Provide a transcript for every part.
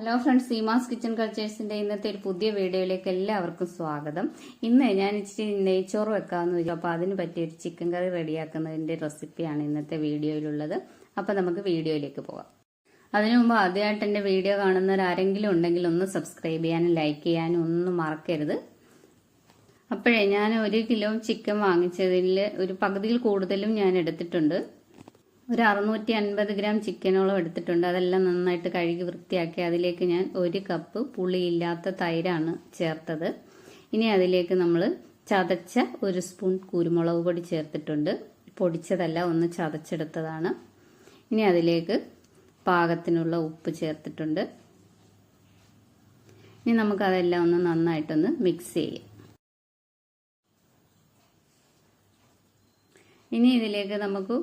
Hello friends Seema's kitchen കൾച്ചേഴ്സിന്റെ ഇന്നത്തെ ഒരു പുതിയ വീഡിയോയിലേക്ക് എല്ലാവർക്കും സ്വാഗതം. ഇന്ന് ഞാൻ ഇച്ചിരി നെയ്ച്ചോറ് വെക്കാമെന്ന് വെച്ചു അപ്പോൾ അതിന് പറ്റിയ ഒരു ചിക്കൻ കറി റെഡിയാക്കുന്നതിന്റെ റെസിപ്പിയാണ് ഇന്നത്തെ വീഡിയോയിലുള്ളത്. അപ്പോൾ നമുക്ക് വീഡിയോയിലേക്ക് പോകാം. അതിനു മുമ്പ് ആദ്യമായിട്ട് എന്റെ വീഡിയോ കാണുന്നവർ ആരെങ്കിലും ഉണ്ടെങ്കിൽ ഒന്ന് സബ്സ്ക്രൈബ് ചെയ്യാനും ലൈക്ക് ചെയ്യാനും ഒന്നും മറക്കരുത്. അപ്പോഴേ ഞാൻ ഒരു കിലോ ചിക്കൻ വാങ്ങിച്ചതിൽ ഒരു പകുതിയിൽ കൂടുതലും ഞാൻ എടുത്തിട്ടുണ്ട്. ഒരു അറുന്നൂറ്റി അൻപത് ഗ്രാം ചിക്കനോളം എടുത്തിട്ടുണ്ട്. അതെല്ലാം നന്നായിട്ട് കഴുകി വൃത്തിയാക്കി അതിലേക്ക് ഞാൻ ഒരു കപ്പ് പുളിയില്ലാത്ത തൈരാണ് ചേർത്തത്. ഇനി അതിലേക്ക് നമ്മൾ ചതച്ച ഒരു സ്പൂൺ കുരുമുളക് പൊടി ചേർത്തിട്ടുണ്ട്. പൊടിച്ചതല്ല ഒന്ന് ചതച്ചെടുത്തതാണ്. ഇനി അതിലേക്ക് പാകത്തിനുള്ള ഉപ്പ് ചേർത്തിട്ടുണ്ട്. ഇനി നമുക്കതെല്ലാം ഒന്ന് നന്നായിട്ടൊന്ന് മിക്സ് ചെയ്യാം. ഇനി ഇതിലേക്ക് നമുക്ക്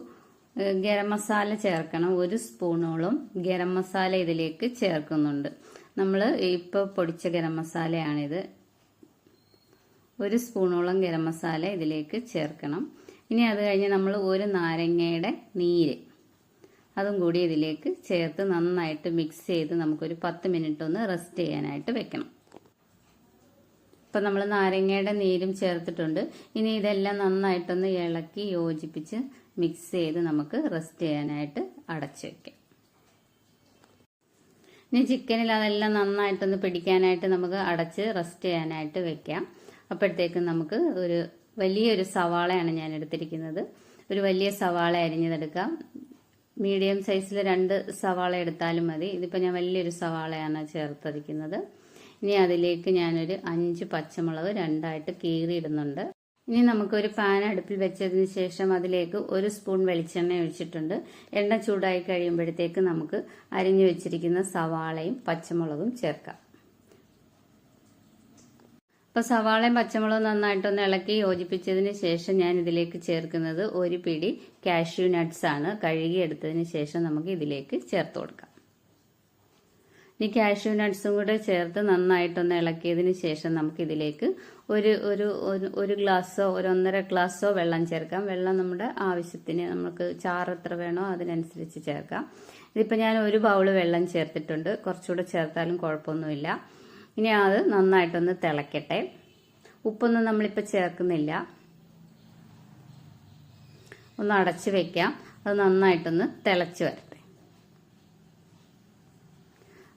ഗരം മസാല ചേർക്കണം. ഒരു സ്പൂണോളം ഗരം മസാല ഇതിലേക്ക് ചേർക്കുന്നുണ്ട്. നമ്മൾ ഇപ്പോൾ പൊടിച്ച ഗരം മസാലയാണിത്. ഒരു സ്പൂണോളം ഗരം മസാല ഇതിലേക്ക് ചേർക്കണം. ഇനി അത് കഴിഞ്ഞ് നമ്മൾ ഒരു നാരങ്ങയുടെ നീര് അതും കൂടി ഇതിലേക്ക് ചേർത്ത് നന്നായിട്ട് മിക്സ് ചെയ്ത് നമുക്കൊരു പത്ത് മിനിറ്റ് ഒന്ന് റെസ്റ്റ് ചെയ്യാനായിട്ട് വെക്കണം. ഇപ്പം നമ്മൾ നാരങ്ങയുടെ നീരും ചേർത്തിട്ടുണ്ട്. ഇനി ഇതെല്ലാം നന്നായിട്ടൊന്ന് ഇളക്കി യോജിപ്പിച്ച് മിക്സ് ചെയ്ത് നമുക്ക് റെസ്റ്റ് ചെയ്യാനായിട്ട് അടച്ചു വെക്കാം. ഇനി ചിക്കനിൽ അതെല്ലാം നന്നായിട്ടൊന്ന് പിടിക്കാനായിട്ട് നമുക്ക് അടച്ച് റെസ്റ്റ് ചെയ്യാനായിട്ട് വെക്കാം. അപ്പോഴത്തേക്കും നമുക്ക് ഒരു വലിയൊരു സവാളയാണ് ഞാൻ എടുത്തിരിക്കുന്നത്. ഒരു വലിയ സവാള അരിഞ്ഞതെടുക്കാം. മീഡിയം സൈസിൽ രണ്ട് സവാള എടുത്താലും മതി. ഇതിപ്പോൾ ഞാൻ വലിയൊരു സവാളയാണ് ചേർത്തിരിക്കുന്നത്. ഇനി അതിലേക്ക് ഞാനൊരു അഞ്ച് പച്ചമുളക് രണ്ടായിട്ട് കീറിയിടുന്നുണ്ട്. ഇനി നമുക്കൊരു പാൻ അടുപ്പിൽ വെച്ചതിന് ശേഷം അതിലേക്ക് ഒരു സ്പൂൺ വെളിച്ചെണ്ണ ഒഴിച്ചിട്ടുണ്ട്. എണ്ണ ചൂടായി കഴിയുമ്പോഴത്തേക്ക് നമുക്ക് അരിഞ്ഞു വെച്ചിരിക്കുന്ന സവാളയും പച്ചമുളകും ചേർക്കാം. അപ്പോൾ സവാളയും പച്ചമുളകും നന്നായിട്ടൊന്ന് ഇളക്കി യോജിപ്പിച്ചതിന് ശേഷം ഞാൻ ഇതിലേക്ക് ചേർക്കുന്നത് ഒരു പിടി കാഷ്യൂ നട്ട്സ് ആണ്. കഴുകിയെടുത്തതിന് ശേഷം നമുക്ക് ഇതിലേക്ക് ചേർത്ത് കൊടുക്കാം. ഇനി കാഷ്യൂ നട്ട്സും കൂടെ ചേർത്ത് നന്നായിട്ടൊന്ന് ഇളക്കിയതിന് ശേഷം നമുക്ക് ഇതിലേക്ക് ഒരു ഒരു ഒരു ഗ്ലാസ്സോ ഒരു ഒന്നര ഗ്ലാസ്സോ വെള്ളം ചേർക്കാം. വെള്ളം നമ്മുടെ ആവശ്യത്തിന് നമുക്ക് ചാറ് എത്ര വേണോ അതിനനുസരിച്ച് ചേർക്കാം. ഇതിപ്പോൾ ഞാൻ ഒരു ബൗൾ വെള്ളം ചേർത്തിട്ടുണ്ട്. കുറച്ചുകൂടെ ചേർത്താലും കുഴപ്പമൊന്നുമില്ല. ഇനി അത് നന്നായിട്ടൊന്ന് തിളക്കട്ടെ. ഉപ്പൊന്നും നമ്മളിപ്പോൾ ചേർക്കുന്നില്ല. ഒന്ന് അടച്ച് വെക്കാം. അത് നന്നായിട്ടൊന്ന് തിളച്ച് വരട്ടെ.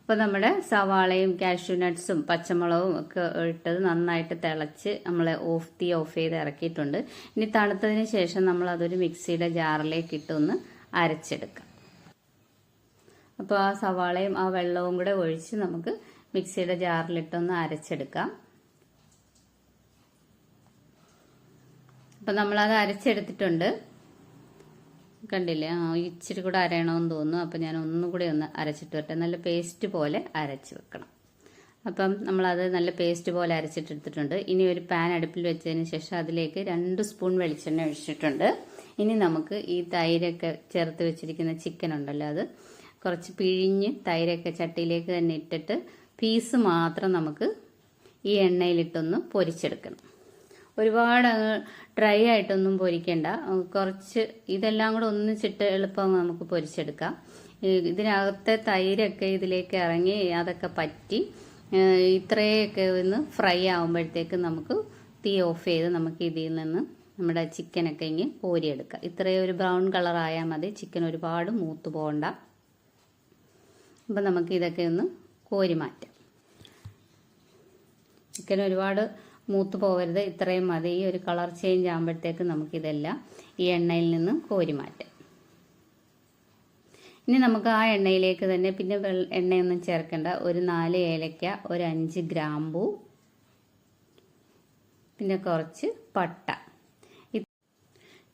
അപ്പോൾ നമ്മുടെ സവാളയും കാഷ്യൂ നട്ട്സും പച്ചമുളകും ഒക്കെ ഇട്ടത് നന്നായിട്ട് തിളച്ച് നമ്മൾ ഓഫ് തീ ഓഫ് ചെയ്ത് ഇറക്കിയിട്ടുണ്ട്. ഇനി തണുത്തതിന് ശേഷം നമ്മൾ അതൊരു മിക്സിയുടെ ജാറിലേക്ക് ഇട്ടൊന്ന് അരച്ചെടുക്കാം. അപ്പോൾ ആ സവാളയും ആ വെള്ളവും കൂടെ ഒഴിച്ച് നമുക്ക് മിക്സിയുടെ ജാറിലിട്ടൊന്ന് അരച്ചെടുക്കാം. അപ്പം നമ്മളത് അരച്ചെടുത്തിട്ടുണ്ട്. കണ്ടില്ലേ? ഇച്ചിരി കൂടെ അരയണമെന്ന് തോന്നുന്നു. അപ്പം ഞാൻ ഒന്നും കൂടി ഒന്ന് അരച്ചിട്ട് വരട്ടെ. നല്ല പേസ്റ്റ് പോലെ അരച്ച് വെക്കണം. അപ്പം നമ്മളത് നല്ല പേസ്റ്റ് പോലെ അരച്ചിട്ടെടുത്തിട്ടുണ്ട്. ഇനി ഒരു പാൻ അടുപ്പിൽ വെച്ചതിന് ശേഷം അതിലേക്ക് രണ്ട് സ്പൂൺ വെളിച്ചെണ്ണ ഒഴിച്ചിട്ടുണ്ട്. ഇനി നമുക്ക് ഈ തൈരൊക്കെ ചേർത്ത് വെച്ചിരിക്കുന്ന ചിക്കൻ ഉണ്ടല്ലോ അത് കുറച്ച് പിഴിഞ്ഞ് തൈരൊക്കെ ചട്ടിയിലേക്ക് തന്നെ ഇട്ടിട്ട് പീസ് മാത്രം നമുക്ക് ഈ എണ്ണയിലിട്ടൊന്ന് പൊരിച്ചെടുക്കണം. ഒരുപാട് ഡ്രൈ ആയിട്ടൊന്നും പൊരിക്കണ്ട. കുറച്ച് ഇതെല്ലാം കൂടെ ഒന്നിച്ചിട്ട് എളുപ്പം നമുക്ക് പൊരിച്ചെടുക്കാം. ഇതിനകത്തെ തൈരൊക്കെ ഇതിലേക്ക് ഇറങ്ങി അതൊക്കെ പറ്റി ഇത്രയൊക്കെ ഒന്ന് ഫ്രൈ ആകുമ്പോഴത്തേക്ക് നമുക്ക് തീ ഓഫ് ചെയ്ത് നമുക്ക് ഇതിൽ നിന്ന് നമ്മുടെ ചിക്കനൊക്കെ ഇങ്ങ് കോരിയെടുക്കാം. ഇത്രയും ഒരു ബ്രൗൺ കളർ ആയാൽ മതി. ചിക്കൻ ഒരുപാട് മൂത്ത് പോകണ്ട. അപ്പം നമുക്ക് ഇതൊക്കെ ഒന്ന് കോരി മാറ്റാം. ചിക്കൻ ഒരുപാട് മൂത്ത് പോകരുത്. ഇത്രയും മതി. ഈ ഒരു കളർ ചേഞ്ച് ആകുമ്പോഴത്തേക്ക് നമുക്കിതെല്ലാം ഈ എണ്ണയിൽ നിന്ന് കോരി മാറ്റാം. ഇനി നമുക്ക് ആ എണ്ണയിലേക്ക് തന്നെ പിന്നെ എണ്ണയൊന്നും ചേർക്കേണ്ട. ഒരു നാല് ഏലക്ക ഒരു അഞ്ച് ഗ്രാമ്പു പിന്നെ കുറച്ച് പട്ട.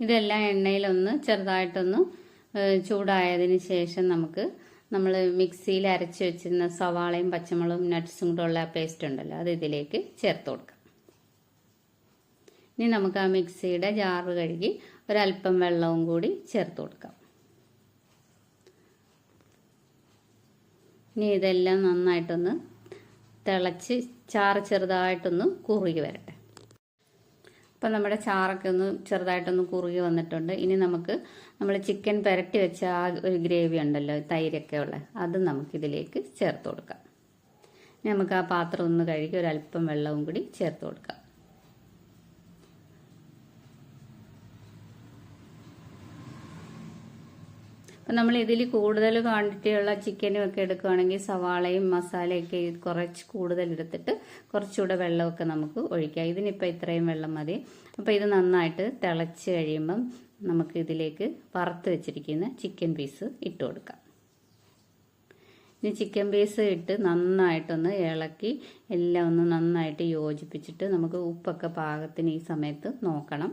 ഇതെല്ലാം എണ്ണയിലൊന്ന് ചെറുതായിട്ടൊന്ന് ചൂടായതിന് ശേഷം നമുക്ക് നമ്മൾ മിക്സിയിൽ അരച്ച് വെച്ചിരുന്ന സവാളയും പച്ചമുളകും നട്ട്സും കൂടെ ഉള്ള പേസ്റ്റ് ഉണ്ടല്ലോ അത് ഇതിലേക്ക് ചേർത്ത് കൊടുക്കാം. ഇനി നമുക്ക് ആ മിക്സിയുടെ ജാറ് കഴുകി ഒരല്പം വെള്ളവും കൂടി ചേർത്ത് കൊടുക്കാം. ഇനി ഇതെല്ലാം നന്നായിട്ടൊന്ന് തിളച്ച് ചാറ് ചെറുതായിട്ടൊന്ന് കുറുകി വരട്ടെ. അപ്പം നമ്മുടെ ചാറൊക്കെ ഒന്ന് ചെറുതായിട്ടൊന്ന് കുറുകി വന്നിട്ടുണ്ട്. ഇനി നമുക്ക് നമ്മൾ ചിക്കൻ പുരട്ടി വെച്ച ആ ഒരു ഗ്രേവി ഉണ്ടല്ലോ തൈരൊക്കെ ഉള്ള അത് നമുക്കിതിലേക്ക് ചേർത്ത് കൊടുക്കാം. നമുക്ക് ആ പാത്രം ഒന്ന് കഴുകി ഒരല്പം വെള്ളവും കൂടി ചേർത്ത് കൊടുക്കാം. അപ്പം നമ്മൾ ഇതിൽ കൂടുതൽ ക്വാണ്ടിറ്റിയുള്ള ചിക്കനും ഒക്കെ എടുക്കുകയാണെങ്കിൽ സവാളയും മസാലയൊക്കെ കുറച്ച് കൂടുതൽ എടുത്തിട്ട് കുറച്ചുകൂടെ വെള്ളമൊക്കെ നമുക്ക് ഒഴിക്കാം. ഇതിനിപ്പോൾ ഇത്രയും വെള്ളം മതി. അപ്പോൾ ഇത് നന്നായിട്ട് തിളച്ച് കഴിയുമ്പം നമുക്ക് ഇതിലേക്ക് വറുത്ത് വെച്ചിരിക്കുന്ന ചിക്കൻ പീസ് ഇട്ട് കൊടുക്കാം. ഇനി ചിക്കൻ പീസ് ഇട്ട് നന്നായിട്ടൊന്ന് ഇളക്കി എല്ലാം ഒന്ന് നന്നായിട്ട് യോജിപ്പിച്ചിട്ട് നമുക്ക് ഉപ്പൊക്കെ പാകത്തിന് ഈ സമയത്ത് നോക്കണം.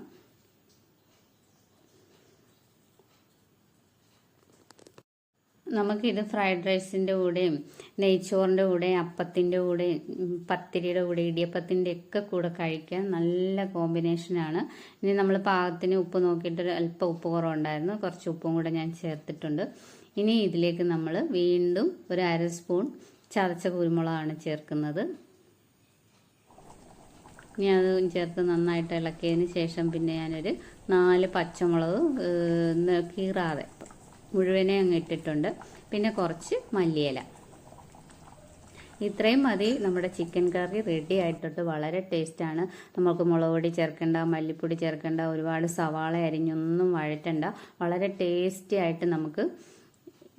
നമുക്കിത് ഫ്രൈഡ് റൈസിന്റെ കൂടെയും നെയ്ച്ചോറിന്റെ കൂടെ അപ്പത്തിന്റെ കൂടെ പത്തിരിയുടെ കൂടെ ഇടിയപ്പത്തിന്റെ ഒക്കെ കൂടെ കഴിക്കാൻ നല്ല കോമ്പിനേഷനാണ് ഇനി നമ്മൾ പാകത്തിന് ഉപ്പ് നോക്കിയിട്ട് അല്പം ഉപ്പ് കുറവുണ്ടായിരുന്നു. കുറച്ച് ഉപ്പും കൂടെ ഞാൻ ചേർത്തിട്ടുണ്ട്. ഇനി ഇതിലേക്ക് നമ്മൾ വീണ്ടും ഒരു അര സ്പൂൺ ചതച്ച കുരുമുളകാണ് ചേർക്കുന്നത്. ഇനി അത് ചേർത്ത് നന്നായിട്ട് ഇളക്കിയതിന് ശേഷം പിന്നെ ഞാനൊരു നാല് പച്ചമുളക് കീറാതെ മുഴുവനെ അങ്ങ് ഇട്ടിട്ടുണ്ട്. പിന്നെ കുറച്ച് മല്ലിയില. ഇത്രയും മതി. നമ്മുടെ ചിക്കൻ കറി റെഡി ആയിട്ടുണ്ട്. വളരെ ടേസ്റ്റാണ് നമുക്ക് മുളക് പൊടി ചേർക്കേണ്ട മല്ലിപ്പൊടി ചേർക്കേണ്ട ഒരുപാട് സവാള അരിഞ്ഞൊന്നും വഴറ്റണ്ട. വളരെ ടേസ്റ്റി ആയിട്ട് നമുക്ക്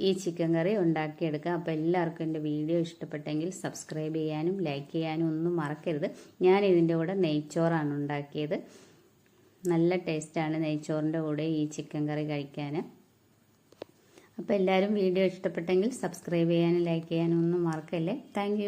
ഈ ചിക്കൻ കറി ഉണ്ടാക്കിയെടുക്കാം. അപ്പോൾ എല്ലാവർക്കും എന്റെ വീഡിയോ ഇഷ്ടപ്പെട്ടെങ്കിൽ സബ്സ്ക്രൈബ് ചെയ്യാനും ലൈക്ക് ചെയ്യാനും ഒന്നും മറക്കരുത്. ഞാൻ ഇതിന്റെ കൂടെ നെയ്ച്ചോറാണ് ഉണ്ടാക്കിയത്. നല്ല ടേസ്റ്റാണ് നെയ്ച്ചോറിന്റെ കൂടെ ഈ ചിക്കൻ കറി കഴിക്കാൻ. അപ്പോൾ എല്ലാവരും വീഡിയോ ഇഷ്ടപ്പെട്ടെങ്കിൽ സബ്സ്ക്രൈബ് ചെയ്യാനും ലൈക്ക് ചെയ്യാനും ഒന്നും മറക്കല്ലേ? താങ്ക്